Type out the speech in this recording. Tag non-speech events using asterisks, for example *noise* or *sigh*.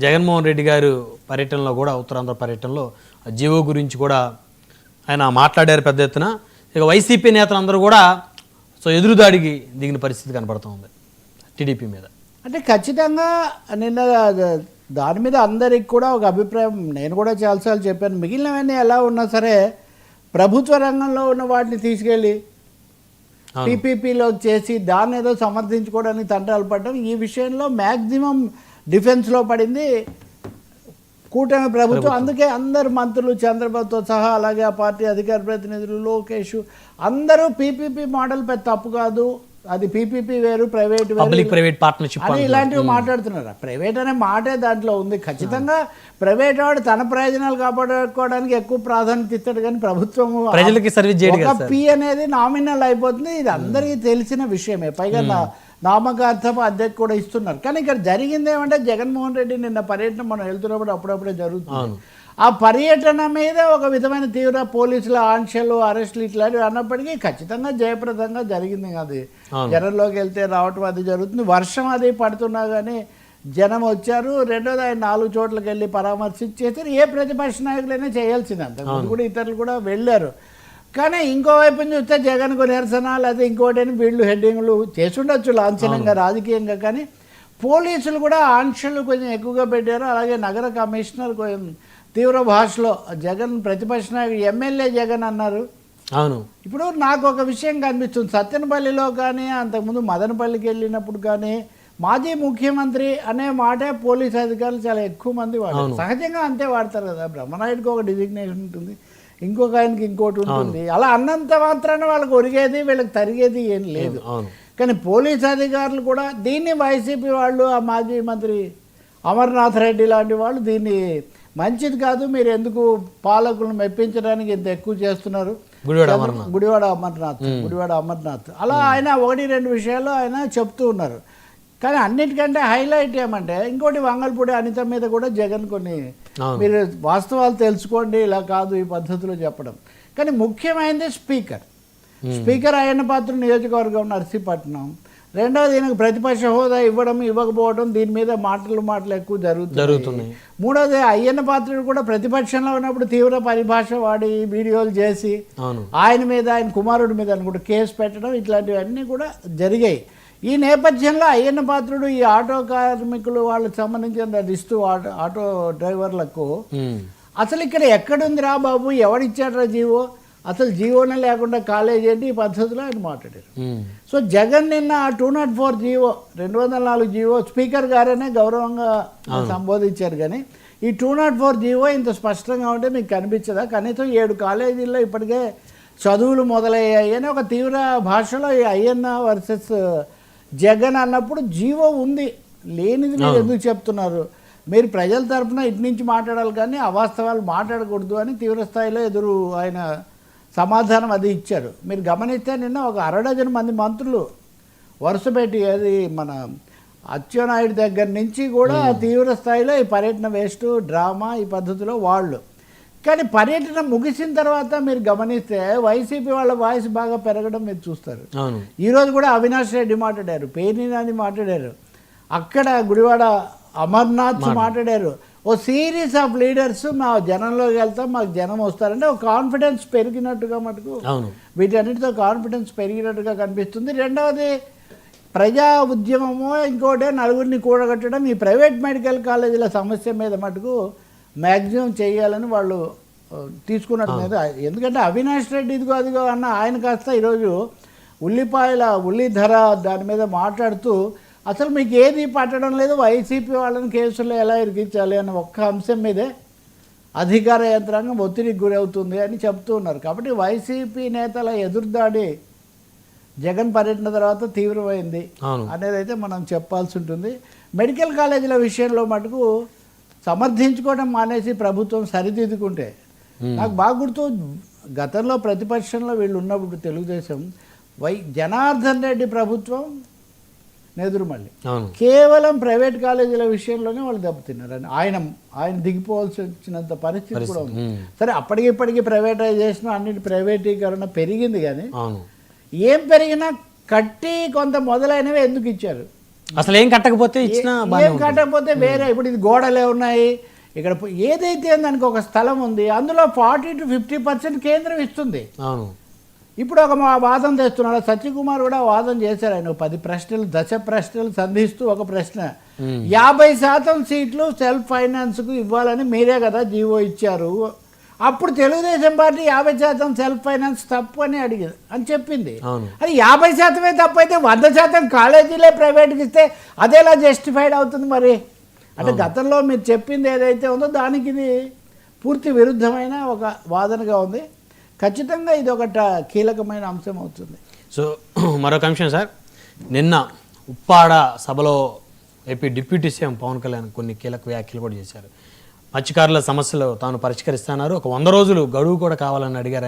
జగన్మోహన్ రెడ్డి గారు పర్యటనలో కూడా ఉత్తరాంధ్ర పర్యటనలో జీవో గురించి కూడా ఆయన మాట్లాడారు పెద్ద ఎత్తున ఇక వైసీపీ నేతలందరూ కూడా సో ఎదురుదాడికి దిగిన పరిస్థితి కనబడుతోంది టీడీపీ మీద అంటే ఖచ్చితంగా నిన్న దాని మీద అందరికి కూడా ఒక అభిప్రాయం నేను కూడా చాలాసార్లు చెప్పాను మిగిలినవన్నీ ఎలా ఉన్నా సరే ప్రభుత్వ రంగంలో ఉన్న వాటిని తీసుకెళ్ళి. పీపీపీలో చేసి దాన్ని ఏదో సమర్థించుకోవడానికి తంటాలు పడడం ఈ విషయంలో మ్యాక్సిమం డిఫెన్స్లో పడింది. కూటమి ప్రభుత్వం. అందుకే అందరు మంత్రులు చంద్రబాబుతో సహా అలాగే ఆ పార్టీ అధికార ప్రతినిధులు లోకేష్ అందరూ పీపీపీ మోడల్ పెద్ద తప్పు కాదు. అది పీపీపీ వేరు ప్రైవేట్ పబ్లిక్ ప్రైవేట్ పార్ట్నర్షిప్ అని ఇలాంటివి మాట్లాడుతున్నారు. ప్రైవేట్ అనే మాటే దాంట్లో ఉంది. ఖచ్చితంగా ప్రైవేట్ వాడు తన ప్రయోజనాలు కాపాడుకోవడానికి ఎక్కువ ప్రాధాన్యత ఇస్తాడు కానీ ప్రభుత్వం ప్రజలకి సర్వీస్ చేయడు పి అనేది నామినల్ అయిపోతుంది. ఇది అందరికీ తెలిసిన విషయమే. పైగా నా నామకార్థపు అద్దెకు కూడా ఇస్తున్నారు. కానీ ఇక్కడ జరిగింది ఏమంటే జగన్మోహన్ రెడ్డి నిన్న పర్యటన మనం వెళ్తున్నప్పుడు అప్పుడప్పుడే జరుగుతుంది. ఆ పర్యటన మీద ఒక విధమైన తీవ్ర పోలీసుల ఆంక్షలు అరెస్టులు ఇట్లాంటివి అన్నప్పటికీ ఖచ్చితంగా జయప్రదంగా జరిగింది అది. జనంలోకి వెళ్తే రావటం అది జరుగుతుంది. వర్షం అది పడుతున్నా కానీ జనం వచ్చారు. రెండోది ఆయన నాలుగు చోట్లకి వెళ్ళి పరామర్శించేసారు ఏ ప్రతిపక్ష నాయకులైనా చేయాల్సింది అంతకుముందు కూడా ఇతరులు కూడా వెళ్ళారు. కానీ ఇంకోవైపు చూస్తే జగన్కు నిరసన లేదా ఇంకోటి అని వీళ్ళు హెడ్డింగ్లు చేసుండొచ్చు లాంఛనంగా రాజకీయంగా. కానీ పోలీసులు కూడా ఆంక్షలు కొంచెం ఎక్కువగా పెట్టారు. అలాగే నగర కమిషనర్ కొంచెం తీవ్ర భాషలో జగన్ ప్రతిపక్ష నాయకుడు ఎమ్మెల్యే జగన్ అన్నారు. అవును. ఇప్పుడు నాకు ఒక విషయం కనిపిస్తుంది. సత్తెనపల్లిలో కానీ అంతకుముందు మదనపల్లికి వెళ్ళినప్పుడు కానీ మాజీ ముఖ్యమంత్రి అనే మాటే పోలీస్ అధికారులు చాలా ఎక్కువ మంది వాడారు. సహజంగా అంతే వాడతారు కదా. బ్రహ్మనాయుడికి ఒక డిజిగ్నేషన్ ఉంటుంది. ఇంకొక ఆయనకి ఇంకోటి ఉంటుంది. అలా అన్నంత మాత్రాన వాళ్ళకి ఒరిగేది వీళ్ళకి తరిగేది ఏం లేదు. కానీ పోలీస్ అధికారులు కూడా దీన్ని వైసీపీ వాళ్ళు ఆ మాజీ మంత్రి అమర్నాథ్ రెడ్డి లాంటి వాళ్ళు దీన్ని మంచిది కాదు మీరు ఎందుకు పాలకులను మెప్పించడానికి ఇంత ఎక్కువ చేస్తున్నారు? గుడివాడ అమర్నాథ్. గుడివాడ అమర్నాథ్ అలా ఆయన ఒకటి రెండు విషయాలు ఆయన చెప్తూ ఉన్నారు. కానీ అన్నిటికంటే హైలైట్ ఏమంటే ఇంకోటి వంగల్పూడి అనిత మీద కూడా జగన్ కొన్ని మీరు వాస్తవాలు తెలుసుకోండి ఇలా కాదు ఈ పద్ధతిలో చెప్పడం. కానీ ముఖ్యమైనది స్పీకర్. స్పీకర్ అయ్యన్న పాత్ర నియోజకవర్గం నర్సీపట్నం. రెండవది ఈయనకు ప్రతిపక్ష హోదా ఇవ్వడం ఇవ్వకపోవడం దీని మీద మాటలు మాటలు ఎక్కువ జరుగుతుంది జరుగుతున్నాయి. మూడవది అయ్యన్న పాత్రుడు కూడా ప్రతిపక్షంలో ఉన్నప్పుడు తీవ్ర పరిభాష వాడి వీడియోలు చేసి ఆయన మీద ఆయన కుమారుడి మీద అనుకుంటే కేసు పెట్టడం ఇట్లాంటివన్నీ కూడా జరిగాయి. ఈ నేపథ్యంలో అయ్యన్న పాత్రుడు ఈ ఆటో కార్మికులు వాళ్ళకి సంబంధించిన ఇస్తూ ఆటో ఆటో డ్రైవర్లకు. అసలు ఇక్కడ ఎక్కడుందిరా బాబు? ఎవడిచ్చాడ్రా జీవో? అసలు జీవోనే లేకుండా కాలేజ్ ఏంటి? ఈ పద్ధతిలో ఆయన మాట్లాడారు. సో జగన్ నిన్న టూ నాట్ ఫోర్ జీవో రెండు వందల నాలుగు జీవో స్పీకర్ గారనే గౌరవంగా సంబోధించారు కానీ ఈ టూ నాట్ ఫోర్ జీవో ఇంత స్పష్టంగా ఉంటే మీకు కనిపించదా? కనీసం ఏడు కాలేజీల్లో ఇప్పటికే చదువులు మొదలయ్యాయి అని ఒక తీవ్ర భాషలో ఈ అయ్యన్న వర్సెస్ జగన్ అన్నప్పుడు జీవో ఉంది. లేనిది మీరు ఎందుకు చెప్తున్నారు? మీరు ప్రజల తరఫున ఇటు నుంచి మాట్లాడాలి కానీ అవాస్తవాలు మాట్లాడకూడదు అని తీవ్ర స్థాయిలో ఎదురు ఆయన సమాధానం అది ఇచ్చారు. మీరు గమనిస్తే నిన్న ఒక అరడజన్ మంది మంత్రులు వరుస పెట్టి అది మన అచ్చెన్నాయుడు దగ్గర నుంచి కూడా తీవ్ర స్థాయిలో ఈ పర్యటన వేస్ట్ డ్రామా ఈ పద్ధతిలో వాళ్ళు కానీ పర్యటన ముగిసిన తర్వాత మీరు గమనిస్తే వైసీపీ వాళ్ళ వాయిస్ బాగా పెరగడం మీరు చూస్తారు. ఈరోజు కూడా అవినాష్ రెడ్డి మాట్లాడారు పేర్ని నాని మాట్లాడారు అక్కడ గుడివాడ అమర్నాథ్ మాట్లాడారు. ఓ సిరీస్ ఆఫ్ లీడర్స్ మా జనంలోకి వెళ్తాం మాకు జనం వస్తారంటే ఒక కాన్ఫిడెన్స్ పెరిగినట్టుగా మటుకు వీటన్నిటితో కాన్ఫిడెన్స్ పెరిగినట్టుగా కనిపిస్తుంది. రెండవది ప్రజా ఉద్యమము ఇంకోటి నలుగురిని కూడగట్టడం ఈ ప్రైవేట్ మెడికల్ కాలేజీల సమస్య మీద మటుకు మ్యాక్సిమం చేయాలని వాళ్ళు తీసుకున్నట్టు మీద. ఎందుకంటే అవినాష్ రెడ్డి ఇదిగో అదిగో అన్న ఆయన కాస్త ఈరోజు ఉల్లిపాయల ఉల్లి ధర దాని మీద మాట్లాడుతూ అసలు మీకు ఏది పట్టడం లేదు? వైసీపీ వాళ్ళని కేసుల్లో ఎలా ఇరికించాలి? అన్న ఒక్క అంశం మీదే అధికార యంత్రాంగం ఒత్తిడికి గురవుతుంది అని చెప్తూ ఉన్నారు. కాబట్టి వైసీపీ నేతల ఎదురుదాడి జగన్ పర్యటన తర్వాత తీవ్రమైంది అనేది అయితే మనం చెప్పాల్సి ఉంటుంది. మెడికల్ కాలేజీల విషయంలో మటుకు సమర్థించుకోవడం మానేసి ప్రభుత్వం సరిదిద్దుకుంటే నాకు బాగా గుర్తు గతంలో ప్రతిపక్షంలో వీళ్ళు ఉన్నప్పుడు తెలుగుదేశం వై జనార్దన్ రెడ్డి ప్రభుత్వం నెదురుమల్లి కేవలం ప్రైవేట్ కాలేజీల విషయంలోనే వాళ్ళు దెబ్బతిన్నారు అని ఆయన ఆయన దిగిపోవాల్సి వచ్చినంత పరిస్థితి కూడా ఉంది. ఉమ్. సరే అప్పటికి ఇప్పటికి ప్రైవేటైజేషన్ అన్నిటి ప్రైవేటీకరణ పెరిగింది కానీ ఏం పెరిగినా కట్టి కొంత మొదలైనవి ఎందుకు ఇచ్చారు? అసలు ఏం కట్టకపోతే ఇచ్చినా ఏం కట్టకపోతే వేరే ఇప్పుడు ఇది గోడలే ఉన్నాయి. ఇక్కడ ఏదైతే దానికి ఒక స్థలం ఉంది అందులో ఫార్టీ టు ఫిఫ్టీ పర్సెంట్ కేంద్రం ఇస్తుంది. అవును. ఇప్పుడు ఒక మా వాదన తెస్తున్నాడు సత్యకుమార్ కూడా వాదన చేశారు ఆయన. పది ప్రశ్నలు దశ ప్రశ్నలు సంధిస్తూ ఒక ప్రశ్న. యాభై శాతం సీట్లు సెల్ఫ్ ఫైనాన్స్కు ఇవ్వాలని మీరే కదా జీవో ఇచ్చారు. అప్పుడు తెలుగుదేశం పార్టీ యాభై శాతం సెల్ఫ్ ఫైనాన్స్ తప్పు అని అడిగింది అని చెప్పింది. అది యాభై శాతమే తప్పు అయితే వంద శాతం కాలేజీలే ప్రైవేట్కి ఇస్తే అదేలా జస్టిఫైడ్ అవుతుంది మరి? అంటే గతంలో మీరు చెప్పింది ఏదైతే ఉందో దానికి ఇది పూర్తి విరుద్ధమైన ఒక వాదనగా ఉంది. ఖచ్చితంగా ఇది ఒక కీలకమైన అంశం అవుతుంది. సో *clears throat* మరొక అంశం సార్. నిన్న ఉప్పాడ సభలో AP deputy CM Pawan Kalyan కొన్ని కీలక వ్యాఖ్యలు కూడా చేశారు. మత్స్యకారుల సమస్యలు తాను పరిష్కరిస్తున్నారు ఒక వంద రోజులు గడువు కూడా కావాలని అడిగారు.